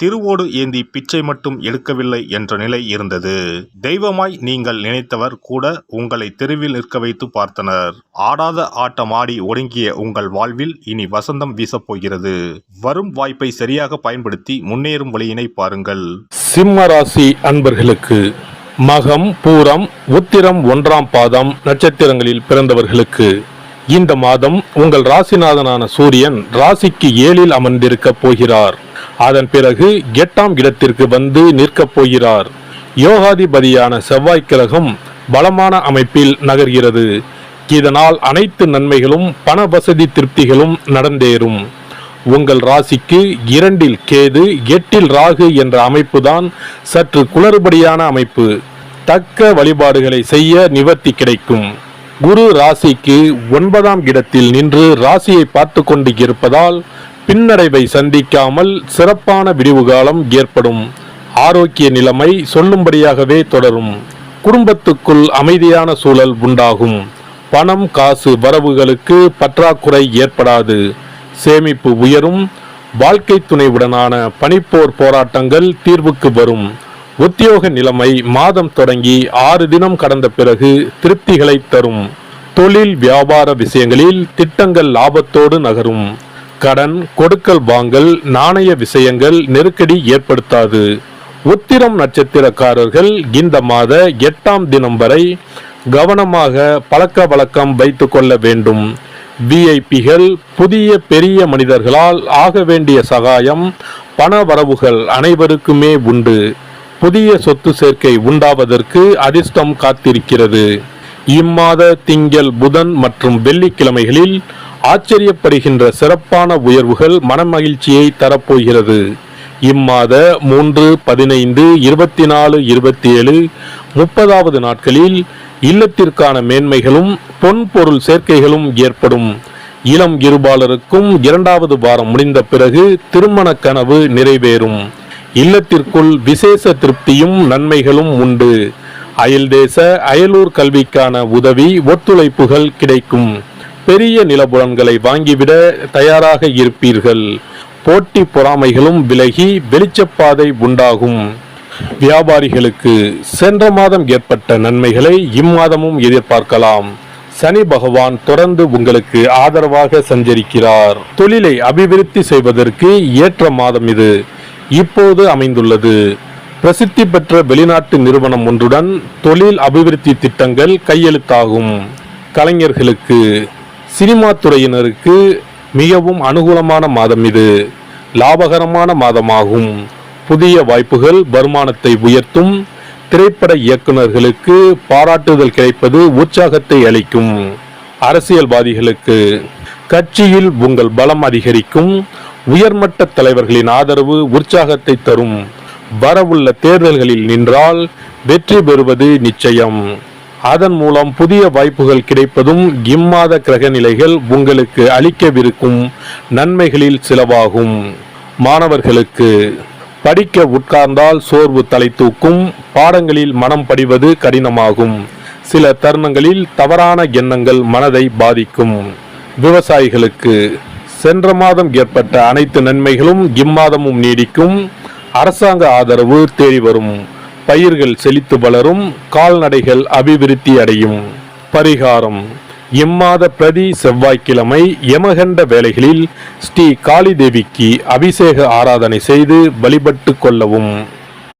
திருவோடு ஏந்தி பிச்சை மட்டும் எடுக்கவில்லை என்ற நிலை இருந்தது. தெய்வமாய் நீங்கள் நினைத்தவர் கூட உங்களை தெருவில் நிற்க வைத்து பார்த்தனர். ஆடாத ஆட்டம் ஆடி ஒடுங்கிய உங்கள் வாழ்வில் இனி வசந்தம் வீசப் போகிறது. வரும் வாய்ப்பை சரியாக பயன்படுத்தி முன்னேறும் வழியினை பாருங்கள். சிம்ம ராசி அன்பர்களுக்கு மகம் பூரம் உத்திரம் ஒன்றாம் பாதம் நட்சத்திரங்களில் பிறந்தவர்களுக்கு இந்த மாதம் உங்கள் ராசிநாதனான சூரியன் ராசிக்கு ஏழில் அமர்ந்திருக்கப் போகிறார். அதன் பிறகு எட்டாம் இடத்திற்கு வந்து நிற்கப் போகிறார். யோகாதிபதியான செவ்வாய் கிரகம் பலமான அமைப்பில் நகர்கிறது. இதனால் அனைத்து நன்மைகளும் பண வசதி திருப்திகளும் நடந்தேறும். உங்கள் ராசிக்கு இரண்டில் கேது எட்டில் ராகு என்ற அமைப்புதான் சற்று குளறுபடியான அமைப்பு. தக்க வழிபாடுகளை செய்ய நிவர்த்தி கிடைக்கும். குரு ராசிக்கு ஒன்பதாம் இடத்தில் நின்று ராசியை பார்த்து கொண்டு இருப்பதால் பின்னடைவை சந்திக்காமல் சிறப்பான விடிவு காலம் ஏற்படும். ஆரோக்கிய நிலைமை சொல்லும்படியாகவே தொடரும். குடும்பத்துக்குள் அமைதியான சூழல் உண்டாகும். பணம் காசு வரவுகளுக்கு பற்றாக்குறை ஏற்படாது. சேமிப்பு உயரும். வாழ்க்கை துணைவுடனான பனிப்போர் போராட்டங்கள் தீர்வுக்கு வரும். உத்தியோக நிலைமை மாதம் தொடங்கி ஆறு தினம் கடந்த பிறகு திருப்திகளை தரும். தொழில் வியாபார விஷயங்களில் திட்டங்கள் லாபத்தோடு நகரும். கடன் கொடுக்கல் வாங்கல் நாணய விஷயங்கள் நெருக்கடி ஏற்படுத்தாது. உத்திரம் நட்சத்திரக்காரர்கள் இந்த மாத எட்டாம் தினம் வரை கவனமாக பழக்க வழக்கம் வைத்துக் கொள்ள வேண்டும். விஐபிகள் புதிய பெரிய மனிதர்களால் ஆக வேண்டிய சகாயம் பண வரவுகள் அனைவருக்குமே உண்டு. புதிய சொத்து சேர்க்கை உண்டாவதற்கு அதிர்ஷ்டம் காத்திருக்கிறது. இம்மாத திங்கள் புதன் மற்றும் வெள்ளிக்கிழமைகளில் ஆச்சரியப்படுகின்ற சிறப்பான உயர்வுகள் மனமகிழ்ச்சியை தரப்போகிறது. இம்மாத மூன்று பதினைந்து இருபத்தி நாலு இருபத்தி ஏழு முப்பதாவது நாட்களில் இல்லத்திற்கான மேன்மைகளும் பொன் பொருள் சேர்க்கைகளும் ஏற்படும். இளம் இருபாலருக்கும் இரண்டாவது வாரம் முடிந்த பிறகு திருமண கனவு நிறைவேறும். இல்லத்திற்குள் விசேஷ திருப்தியும் நன்மைகளும் உண்டு. அயல் தேச அயலூர் கல்விக்கான உதவி ஒத்துழைப்புகள் கிடைக்கும். பெரிய நிலபுலன்களை வாங்கிவிட தயாராக இருப்பீர்கள். போட்டி பொறாமைகளும் விலகி வெளிச்சப்பாதை உண்டாகும். வியாபாரிகளுக்கு சென்ற மாதம் ஏற்பட்ட நன்மைகளை இம்மாதமும் எதிர்பார்க்கலாம். சனி பகவான் தொடர்ந்து உங்களுக்கு ஆதரவாக சஞ்சரிக்கிறார். தொழிலை அபிவிருத்தி செய்வதற்கு ஏற்ற மாதம் இது. இப்போது அமைந்துள்ளது. பிரசித்தி பெற்ற வெளிநாட்டு நிறுவனம் ஒன்றுடன் தொழில் அபிவிருத்தி திட்டங்கள் கையெழுத்தாகும். கலைஞர்களுக்கு சினிமா துறையினருக்கு மிகவும் அனுகூலமான மாதம் இது. லாபகரமான மாதமாகும். புதிய வாய்ப்புகள் வருமானத்தை உயர்த்தும். திரைப்பட இயக்குநர்களுக்கு பாராட்டுதல் கிடைப்பது உற்சாகத்தை அளிக்கும். அரசியல்வாதிகளுக்கு கட்சியில் உங்கள் பலம் அதிகரிக்கும். உயர்மட்ட தலைவர்களின் ஆதரவு உற்சாகத்தை தரும். வரவுள்ள தேர்தல்களில் நின்றால் வெற்றி பெறுவது நிச்சயம். அதன் மூலம் புதிய வாய்ப்புகள் கிடைப்பதும் இம்மாத கிரக நிலைகள் உங்களுக்கு அளிக்கவிருக்கும் நன்மைகளில் சிலவாகும். மாணவர்களுக்கு படிக்க உட்கார்ந்தால் சோர்வு தலை தூக்கும் பாடங்களில் மனம் படிவது கடினமாகும். சில தருணங்களில் தவறான எண்ணங்கள் மனதை பாதிக்கும். விவசாயிகளுக்கு சென்ற மாதம் ஏற்பட்ட அனைத்து நன்மைகளும் இம்மாதமும் நீடிக்கும். அரசாங்க ஆதரவு தேடி வரும் பயிர்கள் செழித்து வளரும் கால்நடைகள் அபிவிருத்தி அடையும். பரிகாரம். இம்மாத பிரதி செவ்வாய்க்கிழமை யமகண்ட வேலைகளில் ஸ்ரீ காளி தேவிக்கு அபிஷேக ஆராதனை செய்து வழிபட்டு கொள்ளவும்.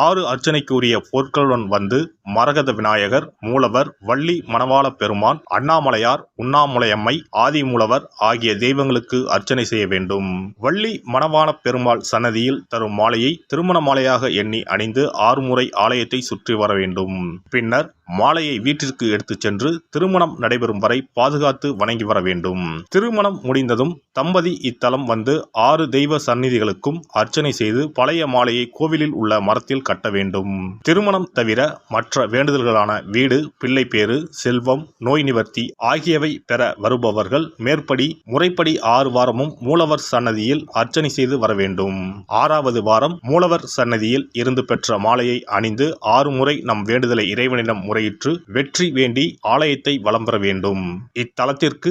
ஆறு அர்ச்சனைக்குரிய பொருட்களுடன் வந்து மரகத விநாயகர் மூலவர் வள்ளி மணவாள பெருமான் அண்ணாமலையார் உண்ணாமுலையம்மை ஆதிமூலவர் ஆகிய தெய்வங்களுக்கு அர்ச்சனை செய்ய வேண்டும். வள்ளி மணவாள பெருமாள் சன்னதியில் தரும் மாலையை திருமண மாலையாக எண்ணி அணிந்து ஆறு முறை ஆலயத்தை சுற்றி வர வேண்டும். பின்னர் மாலையை வீட்டிற்கு எடுத்துச் சென்று திருமணம் நடைபெறும் வரை பாதுகாத்து வணங்கி வர வேண்டும். திருமணம் முடிந்ததும் தம்பதி இத்தலம் வந்து ஆறு தெய்வ சந்நிதிகளுக்கும் அர்ச்சனை செய்து பழைய மாலையை கோவிலில் உள்ள மரத்தில் கட்ட வேண்டும். திருமணம் தவிர மற்ற வேண்டுதல்களான வீடு பிள்ளைப்பேறு செல்வம் நோய் நிவர்த்தி ஆகியவை பெற வருபவர்கள் மேற்படி முறைப்படி ஆறு வாரமும் மூலவர் சன்னதியில் அர்ச்சனை செய்து வர வேண்டும். ஆறாவது வாரம் மூலவர் சன்னதியில் இருந்து பெற்ற மாலையை அணிந்து ஆறு முறை நம் வேண்டுதலை இறைவனிடம் முறை முறையிட்டு வெற்றி வேண்டி ஆலயத்தை வலம் பெற வேண்டும். இத்தலத்திற்கு